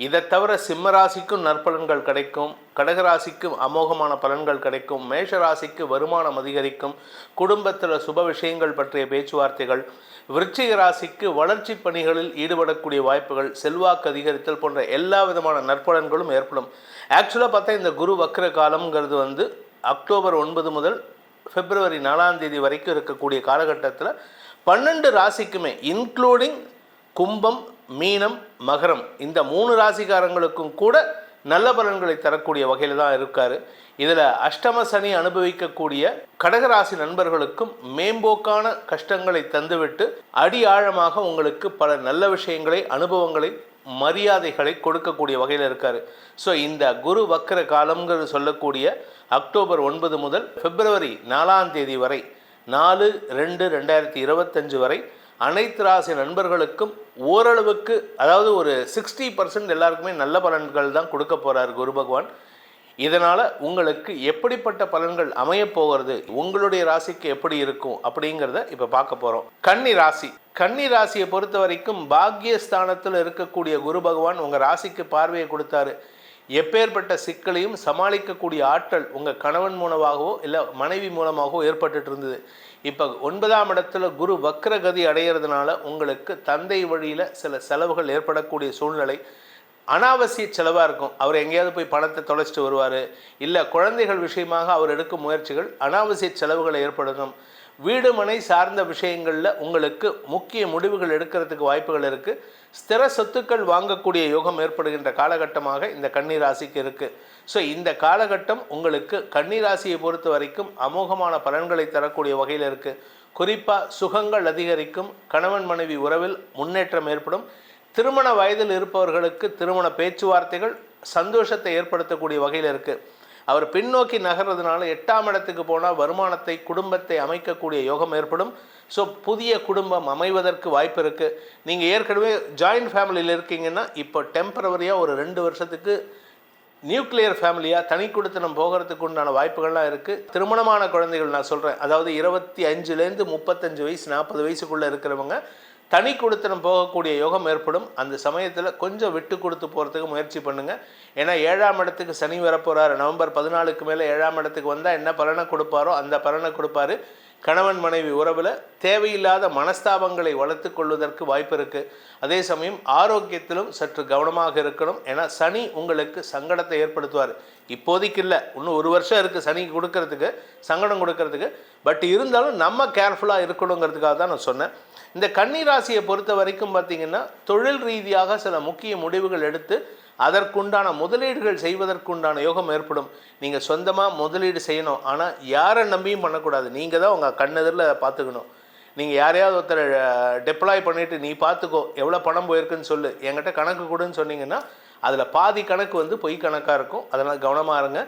இதை தவிர சிம்மராசிக்கும் நற்பலன்கள் கிடைக்கும் கடகராசிக்கும் அமோகமான பலன்கள் கிடைக்கும் மேஷராசிக்கு வருமானம் அதிகரிக்கும் குடும்பத்தில் சுப விஷயங்கள் பற்றிய பேச்சுவார்த்தைகள் விருச்சிக ராசிக்கு வளர்ச்சி பணிகளில் ஈடுபடக்கூடிய வாய்ப்புகள் செல்வாக்கு அதிகரித்தல் போன்ற எல்லா விதமான நற்பலன்களும் ஏற்படும். ஆக்சுவலாக பார்த்தா இந்த குரு வக்ர காலம்ங்கிறது வந்து அக்டோபர் ஒன்பது முதல் பிப்ரவரி நாலாம் தேதி வரைக்கும் இருக்கக்கூடிய காலகட்டத்தில் பன்னெண்டு ராசிக்குமே இன்க்ளூடிங் கும்பம் மீனம் மகரம் இந்த மூணு ராசிக்காரங்களுக்கும் கூட நல்ல பலன்களை தரக்கூடிய வகையில் தான் இருக்கார். இதில் அஷ்டம சனி அனுபவிக்கக்கூடிய கடகராசி நண்பர்களுக்கும் மேம்போக்கான கஷ்டங்களை தந்துவிட்டு அடி ஆழமாக உங்களுக்கு பல நல்ல விஷயங்களை அனுபவங்களை மரியாதைகளை கொடுக்கக்கூடிய வகையில் இருக்கார். ஸோ இந்த குரு வக்கர காலம்ங்கிறது சொல்லக்கூடிய அக்டோபர் ஒன்பது முதல் பிப்ரவரி நாலாம் தேதி வரை நாலு ரெண்டு ரெண்டாயிரத்தி இருபத்தஞ்சு வரை அனைத்து ராசி நண்பர்களுக்கும் ஓரளவுக்கு அதாவது ஒரு சிக்ஸ்டி பர்சன்ட் எல்லாருக்குமே நல்ல பலன்கள் தான் கொடுக்க போகிறார் குரு பகவான். இதனால் உங்களுக்கு எப்படிப்பட்ட பலன்கள் அமையப்போகிறது உங்களுடைய ராசிக்கு எப்படி இருக்கும் அப்படிங்கிறத இப்போ பார்க்க போகிறோம் கன்னி ராசி. கன்னி ராசியை பொறுத்த வரைக்கும் பாக்யஸ்தானத்தில் இருக்கக்கூடிய குரு பகவான் உங்கள் ராசிக்கு பார்வையை கொடுத்தாரு. எப்பேற்பட்ட சிக்கலையும் சமாளிக்கக்கூடிய ஆற்றல் உங்கள் கணவன் மூலமாகவோ இல்லை மனைவி மூலமாகவோ ஏற்பட்டுட்டு இருந்தது. இப்போ ஒன்பதாம் இடத்துல குரு வக்ரகதி அடையிறதுனால உங்களுக்கு தந்தை வழியில் சில செலவுகள் ஏற்படக்கூடிய சூழ்நிலை. அனாவசிய செலவாக இருக்கும். அவர் எங்கேயாவது போய் பணத்தை தொலைச்சிட்டு வருவார். இல்லை குழந்தைகள் விஷயமாக அவர் எடுக்கும் முயற்சிகள் அனாவசிய செலவுகளை ஏற்படுத்தும். வீடு மனை சார்ந்த விஷயங்களில் உங்களுக்கு முக்கிய முடிவுகள் எடுக்கிறதுக்கு வாய்ப்புகள் இருக்குது ஸ்திர சொத்துக்கள் வாங்கக்கூடிய யோகம் ஏற்படுகின்ற காலகட்டமாக இந்த கன்னி ராசிக்கு இருக்குது ஸோ இந்த காலகட்டம் உங்களுக்கு கன்னிராசியை பொறுத்த வரைக்கும் அமோகமான பலன்களை தரக்கூடிய வகையில் இருக்குது குறிப்பாக சுகங்கள் அதிகரிக்கும் கணவன் மனைவி உறவில் முன்னேற்றம் ஏற்படும் திருமண வயதில் இருப்பவர்களுக்கு திருமண பேச்சுவார்த்தைகள் சந்தோஷத்தை ஏற்படுத்தக்கூடிய வகையில் இருக்குது அவர் பின்னோக்கி நகர்றதுனால எட்டாம் இடத்துக்கு போனால் வருமானத்தை குடும்பத்தை அமைக்கக்கூடிய யோகம் ஏற்படும். ஸோ புதிய குடும்பம் அமைவதற்கு வாய்ப்பு இருக்குது நீங்கள் ஏற்கனவே ஜாயிண்ட் ஃபேமிலியில் இருக்கீங்கன்னா இப்போ டெம்பரவரியாக ஒரு ரெண்டு வருஷத்துக்கு நியூக்ளியர் ஃபேமிலியாக தனி குடித்தனம் போகிறதுக்கு உண்டான வாய்ப்புகள்லாம் இருக்குது திருமணமான குழந்தைகள் நான் சொல்கிறேன் அதாவது இருபத்தி அஞ்சுலேருந்து முப்பத்தஞ்சு வயசு நாற்பது வயசுக்குள்ளே இருக்கிறவங்க தனி கொடுத்தனம் போகக்கூடிய யோகம் ஏற்படும். அந்த சமயத்தில் கொஞ்சம் விட்டு கொடுத்து போகிறதுக்கு முயற்சி பண்ணுங்கள் ஏன்னா ஏழாம் இடத்துக்கு சனி வரப்போகிறாரு நவம்பர் பதினாலுக்கு மேலே ஏழாம் இடத்துக்கு வந்தால் என்ன பலனை கொடுப்பாரோ அந்த பலனை கொடுப்பாரு. கணவன் மனைவி உறவில் தேவையில்லாத மனஸ்தாபங்களை வளர்த்து கொள்வதற்கு வாய்ப்பு இருக்குது அதே சமயம் ஆரோக்கியத்திலும் சற்று கவனமாக இருக்கணும். ஏன்னா சனி உங்களுக்கு சங்கடத்தை ஏற்படுத்துவார். இப்போதைக்கு இல்லை. இன்னும் ஒரு வருஷம் இருக்குது சனி கொடுக்கறதுக்கு சங்கடம் கொடுக்கறதுக்கு. பட் இருந்தாலும் நம்ம கேர்ஃபுல்லாக இருக்கணுங்கிறதுக்காக தான் நான் சொன்னேன். இந்த கன்னி ராசியை பொறுத்த வரைக்கும் பார்த்தீங்கன்னா தொழில் ரீதியாக சில முக்கிய முடிவுகள் எடுத்து அதற்குண்டான முதலீடுகள் செய்வதற்குண்டான யோகம் ஏற்படும். நீங்கள் சொந்தமாக முதலீடு செய்யணும். ஆனால் யாரை நம்பியும் பண்ணக்கூடாது. நீங்கள் தான் உங்கள் கண்ணெதிரில் பார்த்துக்கணும். நீங்கள் யாரையாவது ஒருத்தர் டெப்ளாய் பண்ணிவிட்டு நீ பார்த்துக்கோ எவ்வளோ பணம் போயிருக்குன்னு சொல்லு. என்கிட்ட கணக்கு கொடுன்னு சொன்னீங்கன்னா அதில் பாதி கணக்கு வந்து பொய் கணக்காக இருக்கும். அதனால் கவனமாக இருங்க.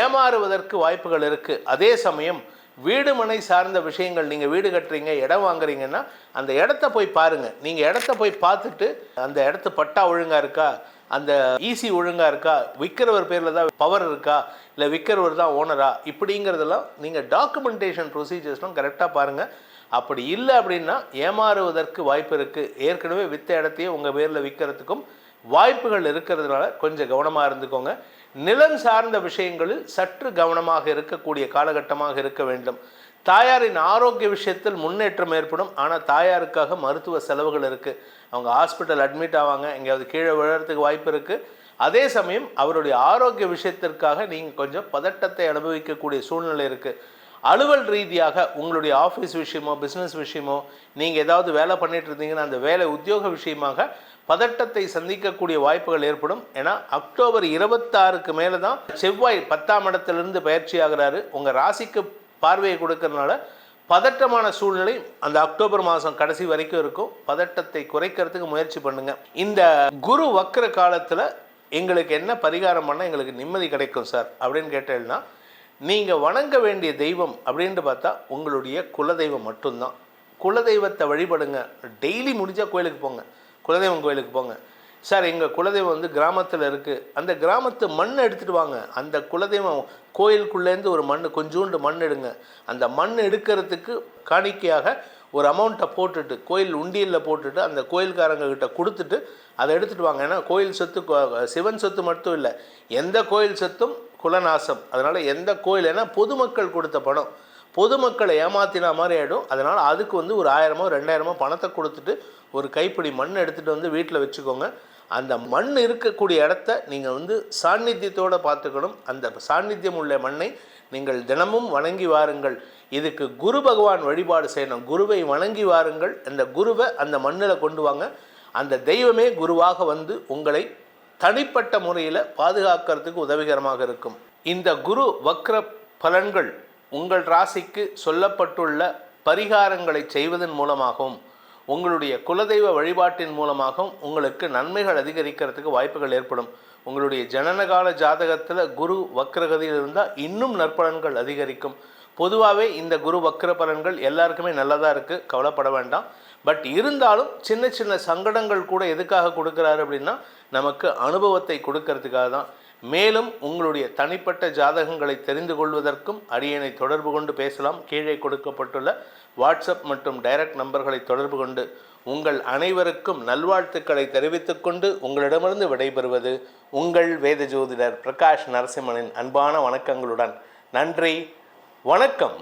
ஏமாறுவதற்கு வாய்ப்புகள் இருக்குது அதே சமயம் வீடு மனை சார்ந்த விஷயங்கள் நீங்கள் வீடு கட்டுறீங்க இடம் வாங்குறீங்கன்னா அந்த இடத்த போய் பாருங்கள் நீங்கள் இடத்த போய் பார்த்துட்டு அந்த இடத்து பட்டா ஒழுங்காக இருக்கா? அந்த ஈசி ஒழுங்காக இருக்கா? விற்கிறவர் பேரில் தான் பவர் இருக்கா? இல்லை விற்கிறவர் தான் ஓனரா இப்படிங்கிறதெல்லாம் நீங்கள் டாக்குமெண்டேஷன் ப்ரொசீஜர்ஸ்லாம் கரெக்டாக பாருங்கள் அப்படி இல்லை அப்படின்னா ஏமாறுவதற்கு வாய்ப்பு இருக்குது ஏற்கனவே விற்ற இடத்தையே உங்கள் பேரில் விற்கிறதுக்கும் வாய்ப்புகள் இருக்கிறதுனால கொஞ்சம் கவனமாக இருந்துக்கோங்க. நிலம் சார்ந்த விஷயங்களில் சற்று கவனமாக இருக்கக்கூடிய காலகட்டமாக இருக்க வேண்டும். தாயாரின் ஆரோக்கிய விஷயத்தில் முன்னேற்றம் ஏற்படும். ஆனால் தாயாருக்காக மருத்துவ செலவுகள் இருக்குது அவங்க ஹாஸ்பிட்டல் அட்மிட் ஆவாங்க. எங்கேயாவது கீழே விழறதுக்கு வாய்ப்பு இருக்குது அதே சமயம் அவருடைய ஆரோக்கிய விஷயத்திற்காக நீங்கள் கொஞ்சம் பதட்டத்தை அனுபவிக்கக்கூடிய சூழ்நிலை இருக்குது அலுவல் ரீதியாக உங்களுடைய ஆஃபீஸ் விஷயமோ பிஸ்னஸ் விஷயமோ நீங்கள் ஏதாவது வேலை பண்ணிகிட்டு இருந்தீங்கன்னா அந்த வேலை உத்தியோக விஷயமாக பதட்டத்தை சந்திக்கக்கூடிய வாய்ப்புகள் ஏற்படும். ஏன்னா அக்டோபர் இருபத்தாறுக்கு மேலே தான் செவ்வாய் பத்தாம் இடத்திலிருந்து பயிற்சி ஆகிறாரு உங்கள் ராசிக்கு பார்வையை கொடுக்கறதுனால பதட்டமான சூழ்நிலை அந்த அக்டோபர் மாதம் கடைசி வரைக்கும் இருக்கும். பதட்டத்தை குறைக்கிறதுக்கு முயற்சி பண்ணுங்க. இந்த குரு வக்கர காலத்தில் எங்களுக்கு என்ன பரிகாரம் பண்ணால் எங்களுக்கு நிம்மதி கிடைக்கும் சார். அப்படின்னு கேட்டேன்னா நீங்கள் வணங்க வேண்டிய தெய்வம் அப்படின்ட்டு பார்த்தா உங்களுடைய குலதெய்வம் மட்டும்தான். குலதெய்வத்தை வழிபடுங்க. டெய்லி முடிஞ்சால் கோயிலுக்கு போங்க. குலதெய்வம் கோயிலுக்கு போங்க. சார் எங்கள் குலதெய்வம் வந்து கிராமத்தில் இருக்குது அந்த கிராமத்து மண் எடுத்துகிட்டு வாங்க. அந்த குலதெய்வம் கோயிலுக்குள்ளேருந்து ஒரு மண் கொஞ்சோண்டு மண் எடுங்க. அந்த மண் எடுக்கிறதுக்கு காணிக்கையாக ஒரு அமௌண்ட்டை போட்டுட்டு கோயில் உண்டியலில் போட்டுட்டு அந்த கோயில்காரங்க கிட்ட கொடுத்துட்டு அதை எடுத்துகிட்டு வாங்க. ஏன்னா கோயில் சொத்து கோ- சிவன் சொத்து மட்டும் இல்லை. எந்த கோயில் சொத்தும் குலநாசம். அதனால் எந்த கோயில் ஏன்னா பொதுமக்கள் கொடுத்த பணம். பொதுமக்களை ஏமாத்தினா மாதிரி ஆகிடும் அதனால் அதுக்கு வந்து ஒரு ஆயிரமோ ரெண்டாயிரமோ பணத்தை கொடுத்துட்டு ஒரு கைப்பிடி மண் எடுத்துகிட்டு வந்து வீட்டில் வச்சுக்கோங்க. அந்த மண் இருக்கக்கூடிய இடத்த நீங்கள் வந்து சாநித்தியத்தோடு பார்த்துக்கணும். அந்த சாநித்தியம் உள்ள மண்ணை நீங்கள் தினமும் வணங்கி வாருங்கள். இதுக்கு குரு பகவான் வழிபாடு செய்யணும். குருவை வணங்கி வாருங்கள். அந்த குருவை அந்த மண்ணில் கொண்டு வாங்க. அந்த தெய்வமே குருவாக வந்து உங்களை தனிப்பட்ட முறையில் பாதுகாக்கிறதுக்கு உதவிகரமாக இருக்கும். இந்த குரு வக்ர பலன்கள் உங்கள் ராசிக்கு சொல்லப்பட்டுள்ள பரிகாரங்களை செய்வதன் மூலமாகவும் உங்களுடைய குலதெய்வ வழிபாட்டின் மூலமாகவும் உங்களுக்கு நன்மைகள் அதிகரிக்கிறதுக்கு வாய்ப்புகள் ஏற்படும். உங்களுடைய ஜனனகால ஜாதகத்தில் குரு வக்ரகதியில் இருந்தால் இன்னும் நற்பலன்கள் அதிகரிக்கும். பொதுவாகவே இந்த குரு வக்ர பலன்கள் எல்லாருக்குமே நல்லதாக இருக்குது கவலைப்பட வேண்டாம். பட் இருந்தாலும் சின்ன சின்ன சங்கடங்கள் கூட எதுக்காக கொடுக்குறாரு அப்படின்னா நமக்கு அனுபவத்தை கொடுக்கறதுக்காக தான். மேலும் உங்களுடைய தனிப்பட்ட ஜாதகங்களை தெரிந்து கொள்வதற்கும் அரியணை தொடர்பு கொண்டு பேசலாம். கீழே கொடுக்கப்பட்டுள்ள வாட்ஸ்அப் மற்றும் டைரக்ட் நம்பர்களை தொடர்பு கொண்டு உங்கள் அனைவருக்கும் நல்வாழ்த்துக்களை தெரிவித்துக்கொண்டு உங்களிடமிருந்து விடைபெறுவது உங்கள் வேத ஜோதிடர் பிரகாஷ் நரசிம்மனின் அன்பான வணக்கங்களுடன். நன்றி. வணக்கம்.